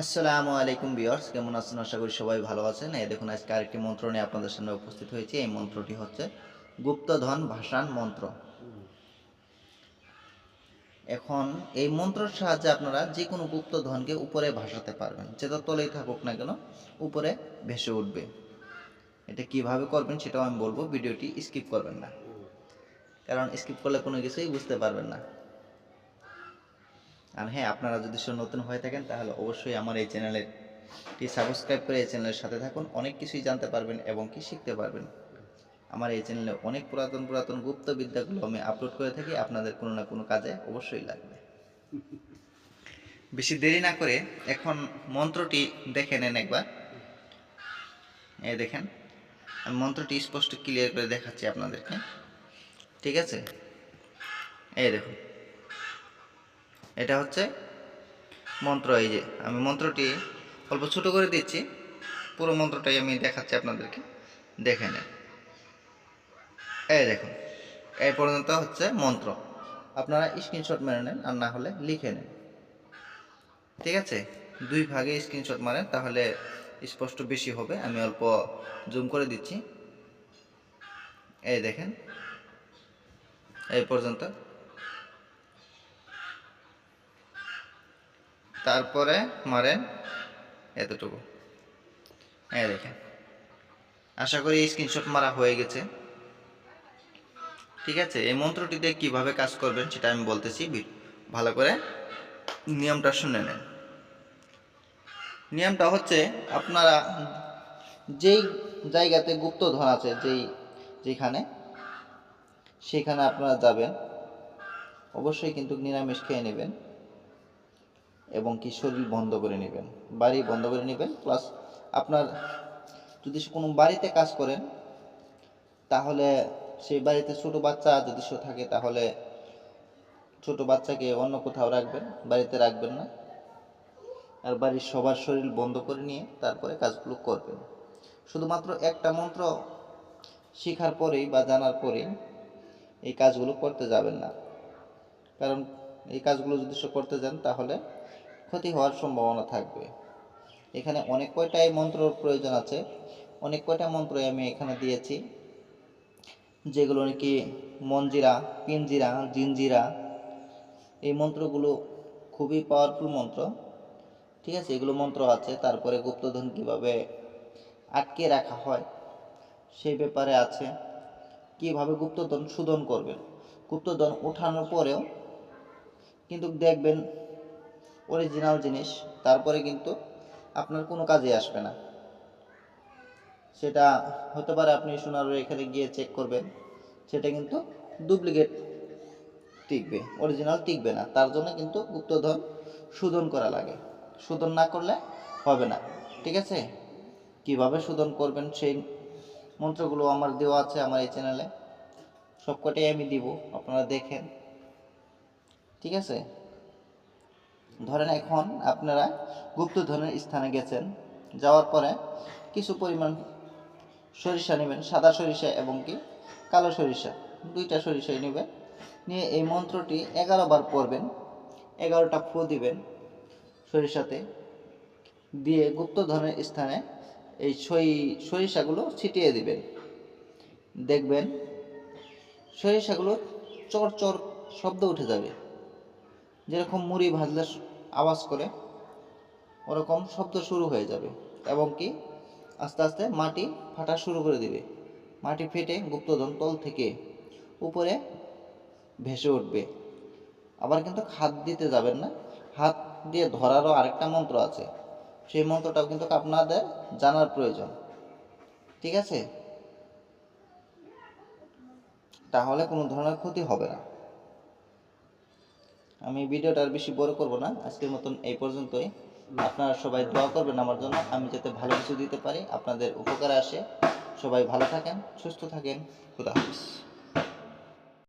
আসসালামু আলাইকুম বিয়ার্স কেমন আছেন? আশা করি সবাই ভালো আছেন। এই দেখুন, আজকে আরেকটি মন্ত্র নিয়ে আপনাদের সামনে উপস্থিত হয়েছে। এই মন্ত্রটি হচ্ছে গুপ্তধন ভাসান মন্ত্র। এখন এই মন্ত্রের সাহায্যে আপনারা যে কোনো গুপ্তধনকে উপরে ভাসাতে পারবেন। যেটা তলেই থাকুক না কেন, উপরে ভেসে উঠবে। এটা কীভাবে করবেন সেটাও আমি বলব, ভিডিওটি স্কিপ করবেন না। কারণ স্কিপ করলে কোনো কিছুই বুঝতে পারবেন না। আর হ্যাঁ আপনারা যদি সে নতুন হয়ে থাকেন, তাহলে অবশ্যই আমার এই চ্যানেলেরটি সাবস্ক্রাইব করে এই চ্যানেলের সাথে থাকুন। অনেক কিছুই জানতে পারবেন এবং কি শিখতে পারবেন। আমার এই চ্যানেলে অনেক পুরাতন পুরাতন গুপ্ত বিদ্যাগুলো আমি আপলোড করে থাকি। আপনাদের কোনো না কোনো কাজে অবশ্যই লাগবে। বেশি দেরি না করে এখন মন্ত্রটি দেখে নেন একবার। এই দেখেন, আমি মন্ত্রটি স্পষ্ট ক্লিয়ার করে দেখাচ্ছি আপনাদেরকে। ঠিক আছে? এই দেখুন। এটা হচ্ছে মন্ত্র, এই যে আমি মন্ত্রটি অল্প ছোট করে দিচ্ছি। পুরো মন্ত্রটাই আমি দেখাচ্ছি আপনাদেরকে। দেখে নেন এই দেখুন। এই পর্যন্ত হচ্ছে মন্ত্র। আপনারা স্ক্রিনশট মেরে নেন আর না হলে লিখে নেন। ঠিক আছে? দুই ভাগে স্ক্রিনশট মারেন, তাহলে স্পষ্ট বেশি হবে। আমি অল্প জুম করে দিচ্ছি। এই দেখেন। এই পর্যন্ত। তারপরে মারেন এতটুকু। হ্যাঁ দেখেন। আশা করি স্ক্রিনশট মারা হয়ে গেছে। ঠিক আছে? এই মন্ত্রটিতে কীভাবে কাজ করবেন সেটা আমি বলতেছি। ভালো করে নিয়মটা শুনে নেন। নিয়মটা হচ্ছে আপনারা যেই জায়গাতে গুপ্তধন আছে, যেই যেখানে, সেখানে আপনারা যাবেন। অবশ্যই কিন্তু নিরামিষ খেয়ে নেবেন। এবং কি শরীর বন্ধ করে নেবেন। বাড়ি বন্ধ করে নেবেন প্লাস আপনার যদি কোনো বাড়িতে কাজ করেন, তাহলে সেই বাড়িতে ছোট বাচ্চা যদি সে থাকে, তাহলে ছোট বাচ্চাকে অন্য কোথাও রাখবেন, বাড়িতে রাখবেন না। আর বাড়ির সবার শরীর বন্ধ করে নিয়ে তারপরে কাজগুলো করবেন। শুধুমাত্র একটা মন্ত্র শেখার পরেই বা জানার পরেই এই কাজগুলো করতে যাবেন না। কারণ এই কাজগুলো যদি সে করতে যান, তাহলে ক্ষতি হওয়ার সম্ভাবনা থাকবে। এখানে অনেক কয়টাই মন্ত্রর প্রয়োজন আছে? অনেক কয়টা মন্ত্রই আমি এখানে দিয়েছি। যেগুলো নাকি মঞ্জিরা পিঞ্জিরা জিঞ্জিরা এই মন্ত্রগুলো খুবই পাওয়ারফুল মন্ত্র। ঠিক আছে, এগুলো মন্ত্র আছে, তারপরে গুপ্তধন কীভাবে আটকে রাখা হয়, সেই ব্যাপারে আছে। কীভাবে গুপ্তধন শোধন করবেন? গুপ্তধন ওঠানোর পরেও কিন্তু দেখবেন অরিজিনাল জিনিস, তারপরে কিন্তু আপনার কোনো কাজে আসবে না। সেটা হতে পারে আপনি সোনার এখানে গিয়ে চেক করবেন, সেটা কিন্তু ডুপ্লিকেট টিকবে অরিজিনাল টিকবে না। তার জন্য কিন্তু গুপ্তধন শোধন করা লাগে। শোধন না করলে হবে না, ঠিক আছে? কীভাবে শোধন করবেন সেই মন্ত্রগুলো আমার দেওয়া আছে আমার এই চ্যানেলে সবকটাই আমি দিব, আপনারা দেখেন, ঠিক আছে? ধরেন এখন আপনারা গুপ্তধনের স্থানে গেছেন, যাওয়ার পরে কিছু পরিমাণ সরিষা নেবেন, সাদা সরিষা এবং কি কালো সরিষা, দুইটা সরিষাই নেবেন, নিয়ে এই মন্ত্রটি এগারো বার পড়বেন, এগারোটা ফু দিবেন সরিষাতে, দিয়ে গুপ্তধনের স্থানে এই সই, সরিষাগুলো ছিটিয়ে দিবেন। দেখবেন সরিষাগুলো চর চর শব্দ উঠে যাবে, যেরকম মুড়ি ভাজলে আওয়াজ করে ওরকম শব্দ শুরু হয়ে যাবে এবং কি আস্তে আস্তে মাটি ফাটা শুরু করে দিবে। মাটি ফেটে গুপ্তধন তল থেকে উপরে ভেসে উঠবে। আবার কিন্তু হাত দিতে যাবেন না। হাত দিয়ে ধরারও আরেকটা মন্ত্র আছে। সেই মন্ত্রটাও কিন্তু আপনাদের জানার প্রয়োজন। ঠিক আছে? তাহলে কোনো ধরনের ক্ষতি হবে না। আমি ভিডিওটা আর বেশি বড় করব না, আজকের মতন এই পর্যন্তই। আপনারা সবাই দোয়া করবেন আমার জন্য, আমি যাতে ভালো কিছু দিতে পারি, আপনাদের উপকারে আসে। সবাই ভালো থাকেন, সুস্থ থাকেন, খুদা হাফিজ।